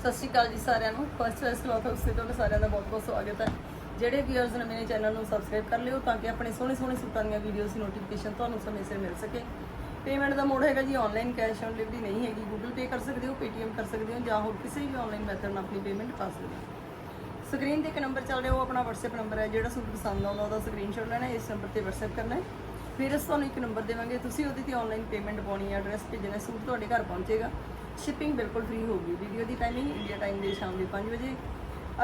ਸਤਿ ਸ਼੍ਰੀ ਅਕਾਲ ਜੀ ਸਾਰਿਆਂ ਨੂੰ। ਫਸਟ ਕਲਾਸ ਕਲੌਥ ਹਾਊਸ ਤੇ ਤੁਹਾਡਾ ਸਾਰਿਆਂ ਦਾ ਬਹੁਤ-ਬਹੁਤ ਸਵਾਗਤ ਹੈ। ਜਿਹੜੇ ਵੀਅਰਸ ਨੇ ਮੇਰੇ ਚੈਨਲ ਨੂੰ ਸਬਸਕ੍ਰਾਈਬ ਕਰ ਲਿਓ ਤਾਂ ਕਿ ਆਪਣੇ ਸੋਹਣੇ ਸੋਹਣੇ ਸੂਟਾਂ ਦੀਆਂ ਵੀਡੀਓਜ਼ ਦੀ ਨੋਟੀਫਿਕੇਸ਼ਨ ਤੁਹਾਨੂੰ ਸਮੇਂ ਸਿਰ ਮਿਲ ਸਕੇ। ਪੇਮੈਂਟ ਦਾ ਮੋਡ ਹੈਗਾ ਜੀ ਆਨਲਾਈਨ ਕੈਸ਼ ਔਨ ਡਿਲੀਵਰੀ ਨਹੀਂ ਹੈਗੀ। ਗੂਗਲ ਪੇ ਕਰ ਸਕਦੇ ਹੋ ਪੇਟੀਐਮ ਕਰ ਸਕਦੇ ਹੋ ਜਾਂ ਹੋਰ ਕਿਸੇ ਵੀ ਆਨਲਾਈਨ ਮੈਥਡ ਨਾਲ ਆਪਣੀ ਪੇਮੈਂਟ ਪਾ ਸਕਦੇ ਹੋ। ਸਕਰੀਨ ਤੇ ਇੱਕ ਨੰਬਰ ਚੱਲ ਰਿਹਾ, ਉਹ ਆਪਣਾ WhatsApp ਨੰਬਰ ਹੈ। ਜਿਹੜਾ ਸੂਟ ਪਸੰਦ ਆਉਂਦਾ ਉਹਦਾ ਸਕਰੀਨਸ਼ਾਟ ਲੈਣਾ ਇਸ ਨੰਬਰ ਤੇ WhatsApp ਕਰਨਾ ਹੈ। ਫਿਰ ਅਸੀਂ ਤੁਹਾਨੂੰ ਇੱਕ ਨੰਬਰ ਦੇਵਾਂਗੇ। ਤੁਸੀਂ ਉਹਦੇ ਤੇ ਆਨਲਾਈਨ ਪੇਮੈਂਟ ਪਾਉਣੀ ਹੈ ਐਡਰੈਸ ਭੇਜਣਾ ਸੂਟ ਤੁਹਾਡੇ ਘਰ ਪਹੁੰਚੇਗਾ। ਸ਼ਿਪਿੰਗ ਬਿਲਕੁਲ ਫ੍ਰੀ ਹੋਊਗੀ ਵੀਡੀਓ ਦੀ ਟਾਈਮਿੰਗ ਇੰਡੀਆ ਟਾਈਮ ਦੇ ਸ਼ਾਮ ਦੇ 5 ਵਜੇ।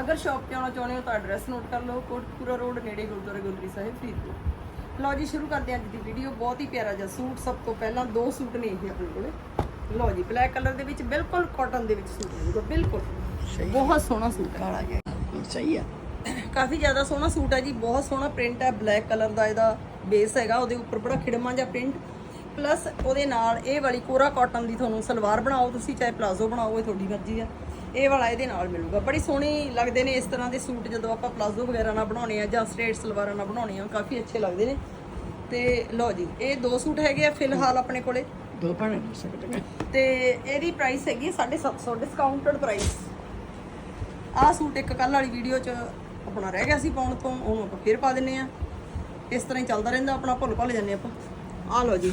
ਅਗਰ ਸ਼ਾਪ ਤੇ ਆਉਣਾ ਚਾਹੁੰਦੇ ਹੋ ਤਾਂ ਐਡਰੈਸ ਨੋਟ ਕਰ ਲਓ। ਕੋਟਪੂਰਾ ਰੋਡ ਨੇੜੇ ਗੁਰਦੁਆਰਾ ਗੁਰਦਰੀ ਸਾਹਿਬ ਫਰੀਦਕੋਟ। ਲਓ ਜੀ ਸ਼ੁਰੂ ਕਰਦੇ ਹਾਂ ਅੱਜ ਦੀ ਵੀਡੀਓ ਬਹੁਤ ਹੀ ਪਿਆਰਾ ਜਿਹਾ ਸੂਟ। ਸਭ ਤੋਂ ਪਹਿਲਾਂ ਦੋ ਸੂਟ ਨੇ ਇਹ ਆਪਣੇ ਕੋਲੇ। ਲਓ ਜੀ ਬਲੈਕ ਕਲਰ ਦੇ ਵਿੱਚ ਬਿਲਕੁਲ ਕਾਟਨ ਦੇ ਵਿੱਚ ਸੂਟ ਮਿਲੂਗਾ ਬਿਲਕੁਲ। ਬਹੁਤ ਸੋਹਣਾ ਸੂਟ ਹੈ। ਕਾਲਾ ਗਿਆ ਸਹੀ ਆ। ਕਾਫੀ ਜ਼ਿਆਦਾ ਸੋਹਣਾ ਸੂਟ ਹੈ ਜੀ। ਬਹੁਤ ਸੋਹਣਾ ਪ੍ਰਿੰਟ ਹੈ। ਬਲੈਕ ਕਲਰ ਦਾ ਇਹਦਾ ਬੇਸ ਹੈਗਾ। ਉਹਦੇ ਉੱਪਰ ਬੜਾ ਖਿੜਮਾ ਜਿਹਾ ਪ੍ਰਿੰਟ ਪਲੱਸ ਉਹਦੇ ਨਾਲ ਇਹ ਵਾਲੀ ਕੋਰਾ ਕਾਟਨ ਦੀ ਤੁਹਾਨੂੰ ਸਲਵਾਰ ਬਣਾਓ ਤੁਸੀਂ ਚਾਹੇ ਪਲਾਜ਼ੋ ਬਣਾਓ ਇਹ ਤੁਹਾਡੀ ਮਰਜ਼ੀ ਆ। ਇਹ ਵਾਲਾ ਇਹਦੇ ਨਾਲ ਮਿਲੂਗਾ। ਬੜੀ ਸੋਹਣੀ ਲੱਗਦੇ ਨੇ ਇਸ ਤਰ੍ਹਾਂ ਦੇ ਸੂਟ ਜਦੋਂ ਆਪਾਂ ਪਲਾਜ਼ੋ ਵਗੈਰਾ ਨਾਲ ਬਣਾਉਣੇ ਆ ਜਾਂ ਸਟ੍ਰੇਟ ਸਲਵਾਰਾਂ ਨਾਲ ਬਣਾਉਣੇ ਆ ਕਾਫੀ ਅੱਛੇ ਲੱਗਦੇ ਨੇ। ਤੇ ਲਓ ਜੀ ਇਹ ਦੋ ਸੂਟ ਹੈਗੇ ਆ ਫਿਲਹਾਲ ਆਪਣੇ ਕੋਲੇ। ਦੋ ਭੈਣਾਂ ਕਰ ਸਕਦੇ ਤੇ ਇਹਦੀ ਪ੍ਰਾਈਸ ਹੈਗੀ 750 ਡਿਸਕਾਊਂਟਡ ਪ੍ਰਾਈਸ ਆਹ ਸੂਟ ਇੱਕ ਕੱਲ ਵਾਲੀ ਵੀਡੀਓ 'ਚ ਆਪਣਾ ਰਹਿ ਗਿਆ ਸੀ ਪਾਉਣ ਤੋਂ ਉਹਨੂੰ ਆਪਾਂ ਫੇਰ ਪਾ ਦਿੰਨੇ ਆ। ਇਸ ਤਰ੍ਹਾਂ ਹੀ ਚੱਲਦਾ ਰਹਿੰਦਾ ਆਪਣਾ ਭੁੱਲ ਭੱਲ ਜਾਂਦੇ ਆਪਾਂ। ਆਹ ਲਓ ਜੀ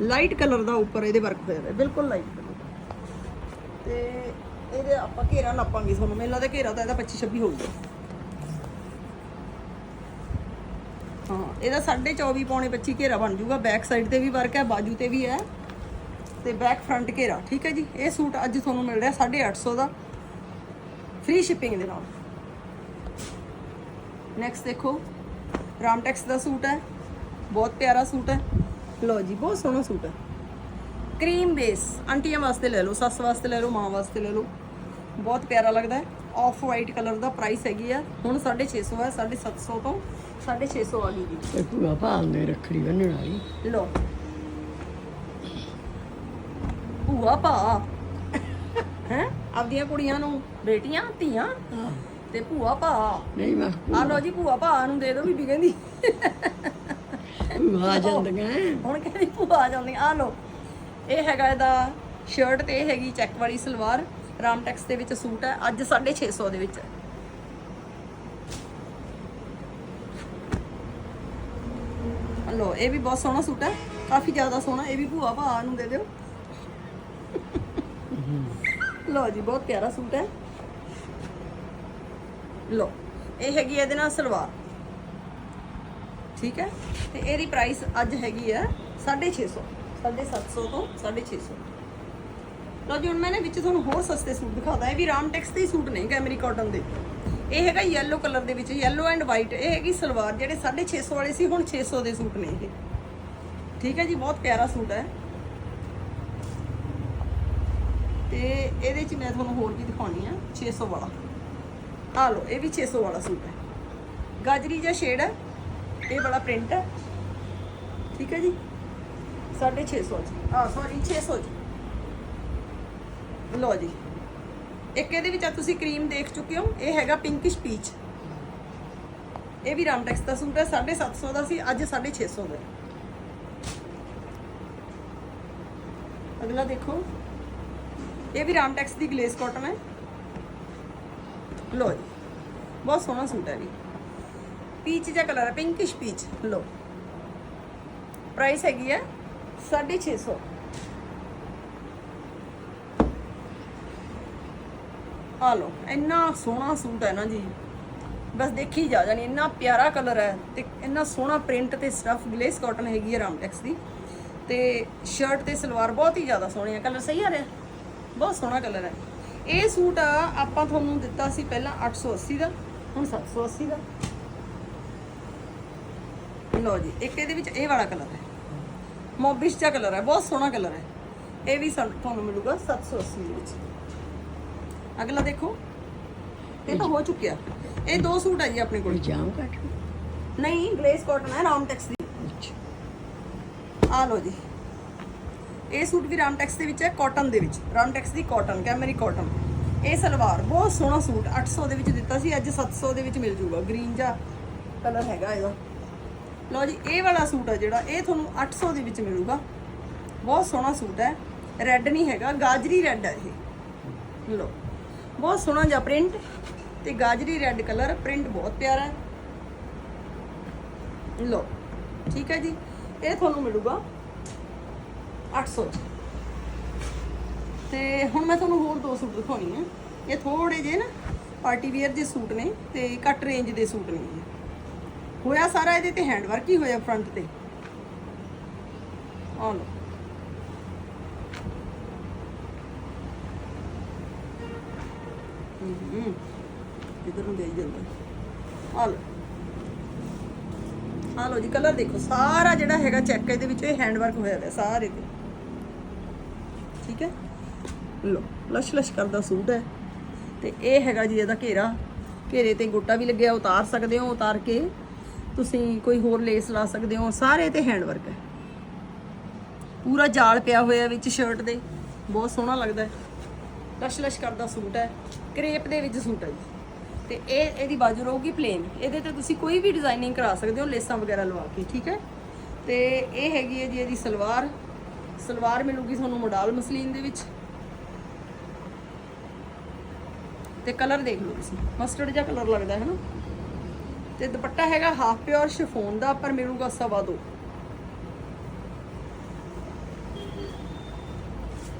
ਲਾਈਟ ਕਲਰ ਦਾ ਉੱਪਰ ਇਹਦੇ ਵਰਕ ਹੋਇਆ ਹੈ ਬਿਲਕੁਲ ਲਾਈਟ ਕਲਰ ਤੇ ਇਹਦੇ ਆਪਾਂ ਘੇਰਾ ਨਾਪਾਂਗੇ ਤੁਹਾਨੂੰ, ਮੈਨੂੰ ਲੱਗਦਾ ਘੇਰਾ ਤਾਂ ਇਹਦਾ 25 26 ਹੋਊਗਾ। ਹਾਂ, ਇਹਦਾ 24.5 ਪੌਣੇ 25 ਘੇਰਾ ਬਣ ਜਾਊਗਾ। ਬੈਕ ਸਾਈਡ ਤੇ ਵੀ ਵਰਕ ਹੈ, ਬਾਜੂ ਤੇ ਵੀ ਹੈ। ਤੇ ਬੈਕ ਫਰੰਟ ਘੇਰਾ, ਠੀਕ ਹੈ ਜੀ? ਇਹ ਸੂਟ ਅੱਜ ਤੁਹਾਨੂੰ ਮਿਲ ਰਿਹਾ 850 ਦਾ। ਫ੍ਰੀ ਸ਼ਿਪਿੰਗ ਦੇ ਨਾਲ। ਨੈਕਸਟ ਦੇਖੋ ਰਾਮਟੈਕਸ ਦਾ ਸੂਟ ਹੈ। ਬਹੁਤ ਪਿਆਰਾ ਸੂਟ ਹੈ। ਲਓ ਜੀ ਬਹੁਤ ਸੋਹਣਾ ਸੂਟ ਹੈ। ਕਰੀਮ ਬੇਸ ਆਂਟੀਆਂ ਵਾਸਤੇ ਲੈ ਲਓ ਸੱਸ ਵਾਸਤੇ ਲੈ ਲਓ ਮਾਂ ਵਾਸਤੇ ਲੈ ਲਓ। ਬਹੁਤ ਪਿਆਰਾ ਲੱਗਦਾ ਹੈ। ਆਫ ਵਾਈਟ ਕਲਰ ਦਾ ਪ੍ਰਾਈਸ ਹੈਗੀ ਆ। ਹੁਣ 650 ਹੈ 750 ਤੋਂ 650 ਆ ਗਈ ਜੀ। ਭੂਆ ਭਾਲ ਦੇ ਰੱਖੜੀ ਬੰਨਣ ਵਾਲੀ। ਲੋ ਭੂਆ ਭਾ। ਹੈ? ਆਪਦੀਆਂ ਕੁੜੀਆਂ ਨੂੰ ਬੇਟੀਆਂ ਧੀਆਂ ਤੇ ਭੂਆ ਭਾ। ਨਹੀਂ ਮੈਂ ਆ ਲੋ ਜੀ ਭੂਆ ਭਾ ਨੂੰ ਦੇ ਦਿਓ ਬੀਬੀ ਕਹਿੰਦੀ। ਆ ਜਾਂਦੀਆਂ ਹੁਣ ਕਹਿੰਦੀ ਭੂਆ ਆ ਜਾਂਦੀ ਆ ਲੋ ਇਹ ਹੈਗਾ ਇਹਦਾ ਸ਼ਰਟ ਤੇ ਇਹ ਹੈਗੀ ਚੈੱਕ ਵਾਲੀ ਸਲਵਾਰ। ਰਾਮਟੈਕਸ ਦੇ ਵਿੱਚ ਸੂਟ ਹੈ ਅੱਜ 650 ਦੇ ਵਿੱਚ। ਲੋ ਇਹ ਵੀ ਬਹੁਤ ਸੋਹਣਾ ਸੂਟ ਹੈ ਕਾਫੀ ਜ਼ਿਆਦਾ ਸੋਹਣਾ, ਇਹ ਵੀ ਭੂਆ ਭਾ ਨੂੰ ਦੇ ਦਿਓ। ਲੋ ਜੀ, ਬਹੁਤ ਪਿਆਰਾ ਸੂਟ ਹੈ ਲੋ ਇਹ ਹੈਗੀ ਇਹਦੇ ਨਾਲ ਸਲਵਾਰ। ਠੀਕ ਹੈ? ਤੇ ਇਹਦੀ ਪ੍ਰਾਈਸ ਅੱਜ ਹੈਗੀ ਹੈ 650 750 ਤੋਂ 650 ਲਓ ਜੀ, ਹੁਣ ਮੈਂ ਨੇ ਵਿੱਚ ਤੁਹਾਨੂੰ ਹੋਰ ਸਸਤੇ ਸੂਟ ਦਿਖਾਦਾ ਇਹ ਵੀ ਰਾਮ ਟੈਕਸ ਦੇ ਸੂਟ ਨੇ ਕੈਮਰੀ ਕਾਟਨ ਦੇ। ਇਹ ਹੈਗਾ ਯੈਲੋ ਕਲਰ ਦੇ ਵਿੱਚ ਯੈਲੋ ਐਂਡ ਵਾਈਟ ਇਹ ਹੈਗੀ ਸਲਵਾਰ, ਜਿਹੜੇ 650 ਵਾਲੇ ਸੀ, ਹੁਣ 600 ਦੇ ਸੂਟ ਨੇ ਇਹ। ਠੀਕ ਹੈ ਜੀ, ਬਹੁਤ ਪਿਆਰਾ ਸੂਟ ਹੈ। ਤੇ ਇਹਦੇ ਚ ਮੈਂ ਤੁਹਾਨੂੰ ਹੋਰ ਵੀ ਦਿਖਾਉਣੀ ਆ 600 ਵਾਲਾ। ਆ ਲਓ, ਇਹ ਵੀ 600 ਵਾਲਾ ਸੂਟ ਹੈ। ਗਾਜਰੀ ਜਿਹਾ ਸ਼ੇਡ ਹੈ। ਇਹ ਬੜਾ ਪ੍ਰਿੰਟ ਹੈ। ਠੀਕ ਹੈ ਜੀ? 650 ਚ ਆ ਸੌਰੀ 600 ਚ ਲਓ ਜੀ। ਇੱਕ ਇਹਦੇ ਵਿੱਚ ਆ ਤੁਸੀਂ ਕਰੀਮ ਦੇਖ ਚੁੱਕੇ ਹੋ। ਇਹ ਹੈਗਾ ਪਿੰਕਿਸ਼ ਪੀਚ ਇਹ ਵੀ ਰਾਮਟੈਕਸ ਦਾ ਸੂਟ ਹੈ। 750 ਦਾ ਸੀ, ਅੱਜ 650 ਦਾ ਅਗਲਾ ਦੇਖੋ। ਇਹ ਵੀ ਰਾਮਟੈਕਸ ਦੀ ਗਲੇਸ ਕਾਟਨ ਹੈ। ਲਓ ਜੀ। ਬਹੁਤ ਸੋਹਣਾ ਸੂਟ ਹੈ ਵੀ। ਪੀਚ ਜਿਹਾ ਕਲਰ ਹੈ, ਪਿੰਕਿਸ਼ ਪੀਚ। ਲਓ। ਪ੍ਰਾਈਸ ਹੈਗੀ ਹੈ 650 ਆ ਲਓ, ਇੰਨਾ ਸੋਹਣਾ ਸੂਟ ਹੈ ਨਾ ਜੀ। ਬਸ ਦੇਖੀ ਜਾ, ਜਾਣੀ ਇੰਨਾ ਪਿਆਰਾ ਕਲਰ ਹੈ ਤੇ ਇੰਨਾ ਸੋਹਣਾ ਪ੍ਰਿੰਟ ਤੇ ਸਟਫ ਗਲੇਸ ਕਾਟਨ ਹੈਗੀ ਹੈ ਰਾਮਟੈਕਸ ਦੀ। ਤੇ ਸ਼ਰਟ ਤੇ ਸਲਵਾਰ ਬਹੁਤ ਹੀ ਜ਼ਿਆਦਾ ਸੋਹਣੀ ਹੈ। ਕਲਰ ਸਹੀ ਆ ਰਿਹਾ? ਬਹੁਤ ਸੋਹਣਾ ਕਲਰ ਹੈ। ਇਹ ਸੂਟ ਆਪਾਂ ਤੁਹਾਨੂੰ ਦਿੱਤਾ ਸੀ ਪਹਿਲਾਂ 880 ਦਾ, ਹੁਣ 780 ਦਾ। ਲਓ ਜੀ ਇੱਕ ਇਹਦੇ ਵਿੱਚ ਇਹ ਵਾਲਾ ਕਲਰ ਹੈ। ਮੋਬਿਸ਼ ਜਿਹਾ ਕਲਰ ਹੈ ਬਹੁਤ ਸੋਹਣਾ ਕਲਰ ਹੈ। ਇਹ ਵੀ ਤੁਹਾਨੂੰ ਮਿਲੂਗਾ 780 ਦੇ ਵਿੱਚ। ਅਗਲਾ ਦੇਖੋ ਇਹ ਤਾਂ ਹੋ ਚੁੱਕਿਆ। ਇਹ ਦੋ ਸੂਟ ਹੈ ਜੀ ਆਪਣੇ ਕੋਲ। ਜਾਮ ਕੱਟ ਨਹੀਂ ਗਲੇਸ ਕਾਟਨ ਹੈ ਰਾਮਟੈਕਸ ਦੀ। ਆ ਲਓ ਜੀ। ਇਹ ਸੂਟ ਵੀ ਰਾਮਟੈਕਸ ਦੇ ਵਿੱਚ ਹੈ ਕਾਟਨ ਦੇ ਵਿੱਚ। ਰਾਮਟੈਕਸ ਦੀ ਕਾਟਨ ਕੈਮਰੀ ਕਾਟਨ। ਇਹ ਸਲਵਾਰ ਬਹੁਤ ਸੋਹਣਾ ਸੂਟ। 800 ਦੇ ਵਿੱਚ ਦਿੱਤਾ ਸੀ ਅੱਜ 700 ਦੇ ਵਿੱਚ ਮਿਲ ਜੂਗਾ। ਗ੍ਰੀਨ ਜਿਹਾ ਕਲਰ ਹੈਗਾ ਇਹਦਾ। ਲਓ ਜੀ, ਇਹ ਵਾਲਾ ਸੂਟ ਆ ਜਿਹੜਾ, ਇਹ ਤੁਹਾਨੂੰ 800 ਦੇ ਵਿੱਚ ਮਿਲੂਗਾ। ਬਹੁਤ ਸੋਹਣਾ ਸੂਟ ਹੈ। ਰੈੱਡ ਨਹੀਂ ਹੈਗਾ, ਗਾਜਰੀ ਰੈੱਡ ਹੈ ਇਹ। ਲਓ, ਬਹੁਤ ਸੋਹਣਾ ਜਿਹਾ ਪ੍ਰਿੰਟ ਤੇ ਗਾਜਰੀ ਰੈੱਡ ਕਲਰ ਪ੍ਰਿੰਟ ਬਹੁਤ ਪਿਆਰਾ ਹੈ। ਲੋ ਠੀਕ ਹੈ ਜੀ। ਇਹ ਤੁਹਾਨੂੰ ਮਿਲੂਗਾ 800 ਚ। ਤੇ ਹੁਣ ਮੈਂ ਤੁਹਾਨੂੰ ਹੋਰ ਦੋ ਸੂਟ ਦਿਖਾਉਣੀ ਆ ਇਹ ਥੋੜੇ ਜਿਹੇ ਨਾ ਪਾਰਟੀ ਵੇਅਰ ਦੇ ਸੂਟ ਨੇ ਤੇ ਘੱਟ ਰੇਂਜ ਦੇ ਸੂਟ ਨੇ ਹੋਇਆ ਸਾਰਾ ਇਹਦੇ ਤੇ ਹੈਂਡ ਵਰਕ ਹੀ ਹੋਇਆ ਫਰੰਟ ਤੇ। ਆਹ ਲਓ। ਹੂੰ ਇਧਰ ਨੂੰ ਦੇਈ ਜਾਂਦਾ। ਆ ਲਓ। ਆ ਲਓ ਜੀ ਕਲਰ ਦੇਖੋ। ਸਾਰਾ ਜਿਹੜਾ ਹੈਗਾ ਚੈੱਕ ਇਹਦੇ ਵਿੱਚ, ਇਹ ਹੈਂਡ ਵਰਕ ਹੋਇਆ ਹੋਇਆ ਸਾਰੇ ਤੇ। ਠੀਕ ਹੈ? ਲੋ ਲਸ਼ ਲਸ਼ ਕਰਦਾ ਸੂਟ ਹੈ। ਤੇ ਇਹ ਹੈਗਾ ਜੀ ਇਹਦਾ ਘੇਰਾ। ਘੇਰੇ ਤੇ ਗੋਟਾ ਵੀ ਲੱਗਿਆ, ਉਤਾਰ ਸਕਦੇ ਹੋ, ਉਤਾਰ ਕੇ। ਤੁਸੀਂ ਕੋਈ ਹੋਰ ਲੇਸ ਲਾ ਸਕਦੇ ਹੋ, ਸਾਰੇ ਤੇ ਹੈਂਡ ਵਰਕ ਹੈ। ਪੂਰਾ ਜਾਲ ਪਿਆ ਹੋਇਆ ਵਿੱਚ ਸ਼ਰਟ ਦੇ, ਬਹੁਤ ਸੋਹਣਾ ਲੱਗਦਾ ਹੈ। ਲਸ਼ ਲਸ਼ ਕਰਦਾ ਸੂਟ ਹੈ, ਕਰੇਪ ਦੇ ਵਿੱਚ ਸੂਟ ਹੈ ਜੀ। ਤੇ ਇਹ, ਇਹਦੀ ਬਾਜੂ ਰਹੂਗੀ ਪਲੇਨ ਇਹਦੇ ਤੇ ਤੁਸੀਂ ਕੋਈ ਵੀ ਡਿਜ਼ਾਈਨਿੰਗ ਕਰਾ ਸਕਦੇ ਹੋ, ਲੇਸਾਂ ਵਗੈਰਾ ਲਵਾ ਕੇ, ਠੀਕ ਹੈ? ਤੇ ਇਹ ਹੈਗੀ ਹੈ ਜੀ ਇਹਦੀ ਸਲਵਾਰ। ਸਲਵਾਰ ਮਿਲੂਗੀ ਤੁਹਾਨੂੰ ਮੋਡਲ ਮਸਲੀਨ ਦੇ ਵਿੱਚ। ਤੇ ਕਲਰ ਦੇਖ ਲਓ ਤੁਸੀਂ। ਮਸਟਰਡ ਜਿਹਾ ਕਲਰ ਲੱਗਦਾ ਹੈ ਨਾ? ਤੇ ਦੁਪੱਟਾ ਹੈਗਾ ਹਾਫ ਪਿਓਰ ਸ਼ਿਫੋਨ ਦਾ, ਪਰ ਮਿਲੂਗਾ ਸਵਾ ਦੋ।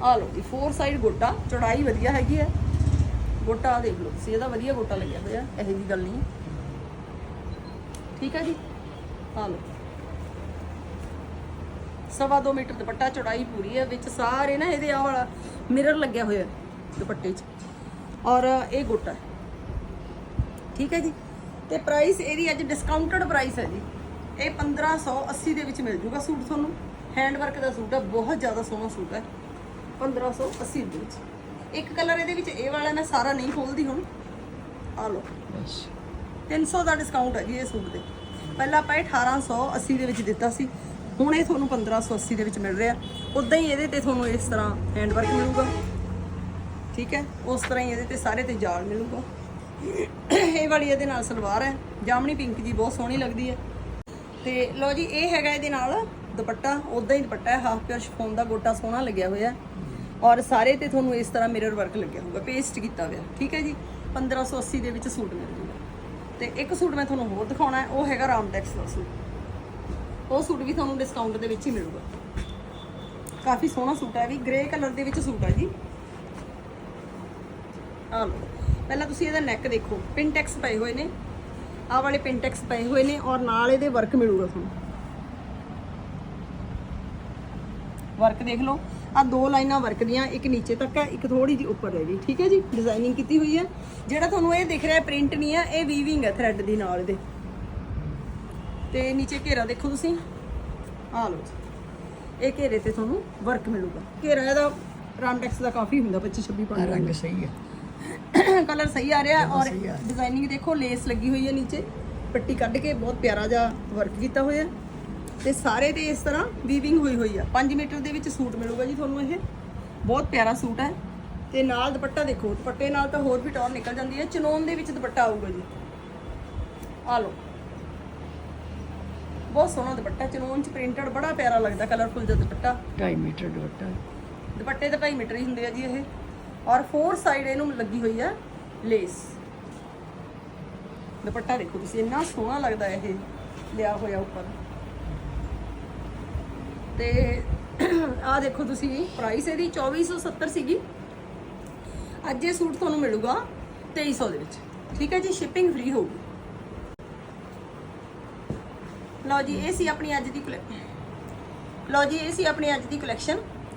ਆ ਲਓ ਜੀ ਫੋਰ ਸਾਈਡ ਗੋਟਾ, ਚੌੜਾਈ ਵਧੀਆ ਹੈਗੀ ਹੈ। ਗੋਟਾ ਆਹ ਦੇਖ ਲਓ ਤੁਸੀਂ, ਇਹਦਾ ਵਧੀਆ ਗੋਟਾ ਲੱਗਿਆ ਹੋਇਆ, ਇਹੋ ਜੀ ਗੱਲ ਨਹੀਂ ਠੀਕ ਹੈ ਜੀ? ਆ ਲਓ। ਸਵਾ ਦੋ ਮੀਟਰ ਦੁਪੱਟਾ, ਚੌੜਾਈ ਪੂਰੀ ਹੈ, ਵਿੱਚ ਸਾਰੇ ਨਾ ਇਹਦੇ ਆ ਵਾਲਾ ਮਿਰਰ ਲੱਗਿਆ ਹੋਇਆ ਦੁਪੱਟੇ 'ਚ। ਔਰ ਇਹ ਗੋਟਾ ਠੀਕ ਹੈ ਜੀ? ਤੇ ਪ੍ਰਾਈਸ ਇਹਦੀ ਅੱਜ ਡਿਸਕਾਊਂਟਡ ਪ੍ਰਾਈਸ ਹੈ ਜੀ। ਇਹ 1580 ਦੇ ਵਿੱਚ ਮਿਲ ਜੂਗਾ ਸੂਟ ਤੁਹਾਨੂੰ। ਹੈਂਡ ਵਰਕ ਦਾ ਸੂਟ ਹੈ ਬਹੁਤ ਜ਼ਿਆਦਾ ਸੋਹਣਾ ਸੂਟ ਹੈ। 1580 ਦੇ ਵਿੱਚ। ਇੱਕ ਕਲਰ ਇਹਦੇ ਵਿੱਚ ਇਹ ਵਾਲਾ ਮੈਂ ਸਾਰਾ ਨਹੀਂ ਖੋਲਦੀ ਹੁਣ। ਆ ਲਓ। ਬਸ। 300 ਦਾ ਡਿਸਕਾਊਂਟ ਹੈ ਜੀ ਇਹ ਸੂਟ ਤੇ ਪਹਿਲਾਂ ਆਪਾਂ ਇਹ 1880 ਦੇ ਵਿੱਚ ਦਿੱਤਾ ਸੀ। ਹੁਣ ਇਹ ਤੁਹਾਨੂੰ 1580 ਦੇ ਵਿੱਚ ਮਿਲ ਰਿਹਾ। ਉਦਾਂ ਹੀ ਇਹਦੇ ਤੇ ਤੁਹਾਨੂੰ ਇਸ ਤਰ੍ਹਾਂ ਹੈਂਡ ਵਰਕ ਮਿਲੂਗਾ। ਠੀਕ ਹੈ? ਉਸ ਤਰ੍ਹਾਂ ਹੀ ਇਹਦੇ ਤੇ ਸਾਰੇ ਤੇ ਜਾਲ ਮਿਲੂਗਾ। ਇਹ ਵਾਲੀ ਇਹਦੇ ਨਾਲ ਸਲਵਾਰ ਹੈ। ਜਾਮਣੀ ਪਿੰਕ ਜੀ, ਬਹੁਤ ਸੋਹਣੀ ਲੱਗਦੀ ਹੈ। ਤੇ ਲਓ ਜੀ, ਇਹ ਹੈਗਾ ਇਹਦੇ ਨਾਲ ਦੁਪੱਟਾ। ਉਦਾਂ ਹੀ ਦੁਪੱਟਾ ਹੈ ਹਾਫ ਪਿਓਰ ਸ਼ਿਫੋਨ ਦਾ ਗੋਟਾ ਸੋਹਣਾ ਲੱਗਿਆ ਹੋਇਆ ਔਰ ਸਾਰੇ ਤੇ ਤੁਹਾਨੂੰ ਇਸ ਤਰ੍ਹਾਂ ਮਿਰਰ ਵਰਕ ਲੱਗਿਆ ਹੋਊਗਾ। ਪੇਸਟ ਕੀਤਾ ਹੋਇਆ। ਠੀਕ ਹੈ ਜੀ? 1580 ਦੇ ਵਿੱਚ ਸੂਟ ਮਿਲ ਜੂਗਾ। ਤੇ ਇੱਕ ਸੂਟ ਮੈਂ ਤੁਹਾਨੂੰ ਹੋਰ ਦਿਖਾਉਣਾ ਹੈ। ਉਹ ਹੈਗਾ ਰਾਮਡੈਕਸ ਦਾ ਸੂਟ। ਉਹ ਸੂਟ ਵੀ ਤੁਹਾਨੂੰ ਡਿਸਕਾਊਂਟ ਦੇ ਵਿੱਚ ਹੀ ਮਿਲੂਗਾ। ਕਾਫੀ ਸੋਹਣਾ ਸੂਟ ਹੈ ਵੀ। ਗ੍ਰੇ ਕਲਰ ਦੇ ਵਿੱਚ ਸੂਟ ਹੈ ਜੀ। ਆ ਲਓ। ਪਹਿਲਾਂ ਤੁਸੀਂ ਇਹਦਾ ਨੈਕ ਦੇਖੋ। ਪਿੰਟੈਕਸ ਪਏ ਹੋਏ ਨੇ। ਆਹ ਵਾਲੇ ਪਿੰਟੈਕਸ ਪਏ ਹੋਏ ਨੇ ਔਰ ਨਾਲ ਇਹਦੇ ਵਰਕ ਮਿਲੂਗਾ ਤੁਹਾਨੂੰ। ਵਰਕ ਦੇਖ ਲਓ। ਆ ਦੋ ਲਾਈਨਾਂ ਵਰਕ ਦੀਆਂ ਇੱਕ ਨੀਚੇ ਤੱਕ ਹੈ ਇੱਕ ਥੋੜੀ ਜਿਹੀ ਉੱਪਰ ਹੈ ਜੀ ਠੀਕ ਹੈ ਜੀ? ਡਿਜ਼ਾਈਨਿੰਗ ਕੀਤੀ ਹੋਈ ਹੈ। ਜਿਹੜਾ ਤੁਹਾਨੂੰ ਇਹ ਦਿਖ ਰਿਹਾ ਪ੍ਰਿੰਟ ਨਹੀਂ ਹੈ ਇਹ ਵੀਵਿੰਗ ਹੈ ਥ੍ਰੈਡ ਦੀ ਨਾਲ ਇਹਦੇ। ਤੇ ਨੀਚੇ ਘੇਰਾ ਦੇਖੋ ਤੁਸੀਂ। ਆ ਲਓ ਜੀ। ਇਹ ਘੇਰੇ ਤੇ ਤੁਹਾਨੂੰ ਵਰਕ ਮਿਲੂਗਾ। ਘੇਰਾ ਇਹਦਾ ਰਾਮਟੈਕਸ ਦਾ ਕਾਫੀ ਹੁੰਦਾ 25 26 ਆ ਪੰਜ ਰੰਗ ਸਹੀ ਹੈ। ਕਲਰ ਸਹੀ ਆ ਰਿਹਾ ਔਰ। ਡਿਜ਼ਾਈਨਿੰਗ ਦੇਖੋ ਲੇਸ ਲੱਗੀ ਹੋਈ ਹੈ ਨੀਚੇ। ਪੱਟੀ ਕੱਢ ਕੇ ਬਹੁਤ ਪਿਆਰਾ ਜਿਹਾ ਵਰਕ ਕੀਤਾ ਹੋਇਆ। ਤੇ ਸਾਰੇ ਤੇ ਇਸ ਤਰ੍ਹਾਂ ਵੀਵਿੰਗ ਹੋਈ ਹੋਈ ਆ। 5 ਮੀਟਰ ਦੇ ਵਿੱਚ ਸੂਟ ਮਿਲੂਗਾ ਜੀ ਤੁਹਾਨੂੰ ਇਹ। ਬਹੁਤ ਪਿਆਰਾ ਸੂਟ ਹੈ। ਤੇ ਨਾਲ ਦੁਪੱਟਾ ਦੇਖੋ ਦੁਪੱਟੇ ਨਾਲ ਤਾਂ ਹੋਰ ਵੀ ਟੌਰ ਨਿਕਲ ਜਾਂਦੀ ਹੈ। ਚਨੋਨ ਦੇ ਵਿੱਚ ਦੁਪੱਟਾ ਆਊਗਾ ਜੀ। ਆ ਲਓ। ਬਹੁਤ ਸੋਹਣਾ ਦੁਪੱਟਾ ਚਨੋਨ ਚ ਪ੍ਰਿੰਟਡ ਬੜਾ ਪਿਆਰਾ ਲੱਗਦਾ ਕਲਰਫੁਲ ਜਿਹਾ ਦੁਪੱਟਾ। 2.5 ਮੀਟਰ ਦੁਪੱਟਾ। ਦੁਪੱਟੇ ਤਾਂ 2.5 ਮੀਟਰ ਹੀ ਹੁੰਦੇ ਆ ਜੀ ਇਹ। ਔਰ ਫੋਰ ਸਾਈਡ ਇਹਨੂੰ ਲੱਗੀ ਹੋਈ ਹੈ ਲੇਸ ਦੁਪੱਟਾ ਦੇਖੋ ਤੁਸੀਂ, ਇੰਨਾ ਸੋਹਣਾ ਲੱਗਦਾ ਇਹ ਲਿਆ ਹੋਇਆ ਉੱਪਰ। ਤੇ ਆਹ ਦੇਖੋ ਤੁਸੀਂ ਪ੍ਰਾਈਸ ਇਹਦੀ 2470 ਸੀਗੀ। ਅੱਜ ਇਹ ਸੂਟ ਤੁਹਾਨੂੰ ਮਿਲੂਗਾ 2300 ਦੇ ਵਿੱਚ। ਠੀਕ ਹੈ ਜੀ ਸ਼ਿਪਿੰਗ ਫ੍ਰੀ ਹੋਊਗੀ। ਲਓ ਜੀ, ਇਹ ਸੀ ਆਪਣੀ ਅੱਜ ਦੀ ਕਲੈਕਸ਼ਨ ਲਓ ਜੀ, ਇਹ ਸੀ ਆਪਣੀ ਅੱਜ ਦੀ ਕਲੈਕਸ਼ਨ